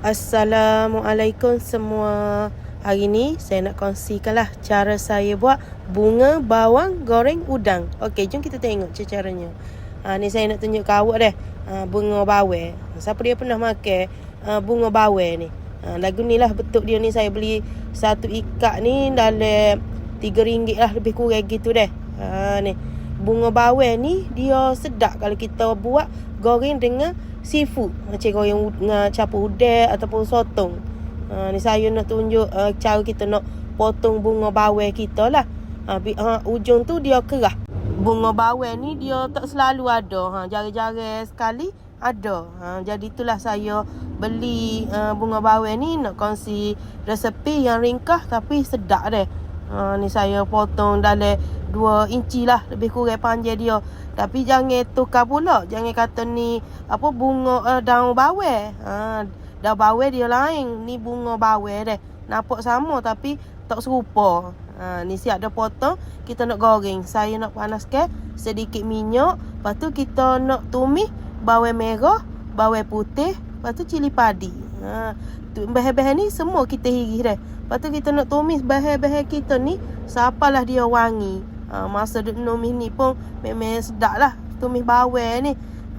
Assalamualaikum semua. Hari ni saya nak kongsikanlah cara saya buat bunga bawang goreng udang. Okey, jom kita tengok caranya. Ha, ni saya nak tunjuk ke awak dah. Ha, bunga bawang. Siapa dia pernah makan ha, bunga bawang ni? Ha, lagu ni lah betul dia ni saya beli satu ikat ni dalam tiga ringgit lah lebih kurang gitu deh. Ha, ni bunga bawang ni dia sedap kalau kita buat goreng dengan seafood macam goreng dengan campur udang ataupun sotong. Ha, ni saya nak tunjuk uh, cara kita nak potong bunga bawang kita lah. Ha, bi, ha, ujung tu dia kerah. Bunga bawang ni dia tak selalu ada. Ha, jarang-jarang sekali ada. Ha, jadi itulah saya beli uh, bunga bawang ni nak kongsi resepi yang ringkas tapi sedap deh. Ha, ni saya potong dalam 2 inci lah lebih kurang panjang dia. Tapi jangan tukar pula. Jangan kata ni apa bunga uh, daun bawang. Ha, daun bawang dia lain. Ni bunga bawang deh. Nampak sama tapi tak serupa. Ha, ni siap dah potong. Kita nak goreng. Saya nak panaskan sedikit minyak. Lepas tu kita nak tumis bawang merah, bawang putih. Lepas tu cili padi. Ha, bahan-bahan ni semua kita hiris dah. Lepas tu kita nak tumis bahan-bahan kita ni. Sapalah dia wangi. Ha, masa duk numis ni pun memang sedap lah tumis bawang ni.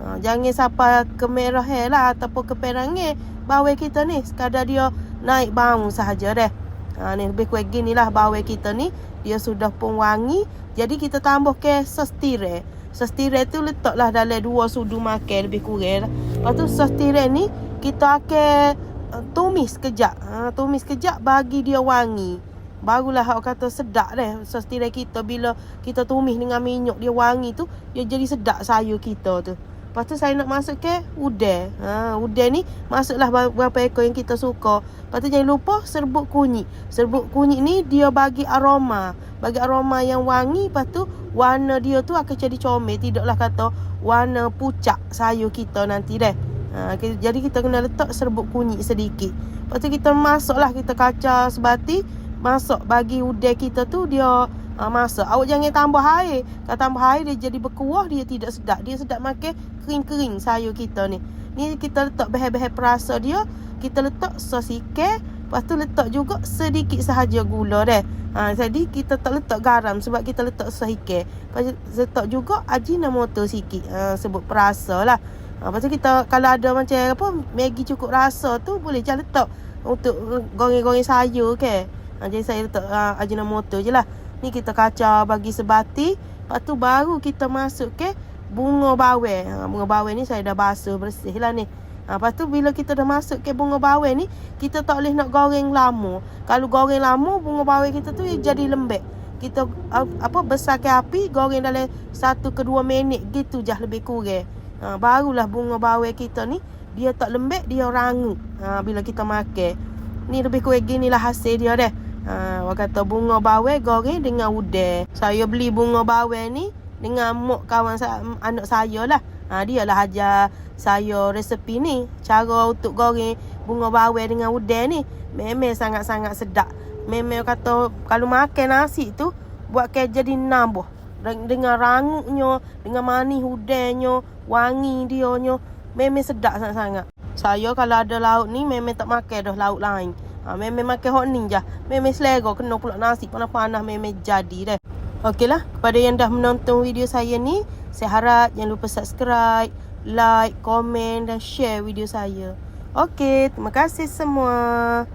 Ha, jangan sampai kemerahan lah ataupun keperangan bawang kita ni. Sekadar dia naik bau sahaja deh. Ha, ni lebih kuat gini lah bawang kita ni. Dia sudah pun wangi. Jadi kita tambah ke sos tirai. Sos tirai tu letaklah dalam dua sudu makan lebih kurang lah. Lepas tu sos tirai ni kita akan uh, tumis kejap. Ha, tumis kejap bagi dia wangi. Barulah awak kata sedap deh sos tirai kita bila kita tumis dengan minyak dia wangi tu dia jadi sedap sayur kita tu. Lepas tu saya nak masuk ke udang. Ha, udang ni masuklah berapa ekor yang kita suka. Lepas tu jangan lupa serbuk kunyit. Serbuk kunyit ni dia bagi aroma. Bagi aroma yang wangi. Lepas tu warna dia tu akan jadi comel. Tidaklah kata warna pucat sayur kita nanti deh. Ha, jadi kita kena letak serbuk kunyit sedikit. Lepas tu kita masuklah kita kacau sebati masak bagi udang kita tu dia uh, masak. Awak jangan tambah air. Kalau tambah air dia jadi berkuah dia tidak sedap. Dia sedap makan kering-kering sayur kita ni. Ni kita letak bahan-bahan perasa dia. Kita letak sos ikan. Lepas tu letak juga sedikit sahaja gula deh. Ha, jadi kita tak letak garam sebab kita letak sos ikan. Lepas letak juga ajinomoto sikit. Ha, sebut perasa lah. Ha, lepas tu kita kalau ada macam apa Maggi cukup rasa tu boleh je letak untuk goreng-goreng sayur ke. Okay? Ha, jadi saya letak uh, ajinomoto je lah. Ni kita kacau bagi sebati. Lepas tu baru kita masuk ke bunga bawang. Ha, bunga bawang ni saya dah basuh bersih lah ni. Ha, lepas tu bila kita dah masuk ke bunga bawang ni. Kita tak boleh nak goreng lama. Kalau goreng lama bunga bawang kita tu jadi lembek. Kita apa besar ke api goreng dalam 1 ke 2 minit gitu je lebih kurang. Ha, barulah bunga bawang kita ni. Dia tak lembek dia rangup. Ha, bila kita makan. Ni lebih kurang gini lah hasil dia dah. Ha, orang kata bunga bawang goreng dengan udang. Saya beli bunga bawang ni dengan mak kawan saya, anak saya lah. Ha, dia lah ajar saya resepi ni. Cara untuk goreng bunga bawang dengan udang ni. Memang sangat-sangat sedap. Memang kata kalau makan nasi tu, buat ke jadi nambah. Dengan ranguknya, dengan manis udangnya, wangi dia. Memang sedap sangat-sangat. Saya kalau ada lauk ni memang tak makan dah lauk lain. Ha, memang makan hot ni je. Memang selera kena pula nasi panas-panas memang jadi dah. Okeylah, kepada yang dah menonton video saya ni, saya harap jangan lupa subscribe, like, komen dan share video saya. Okey, terima kasih semua.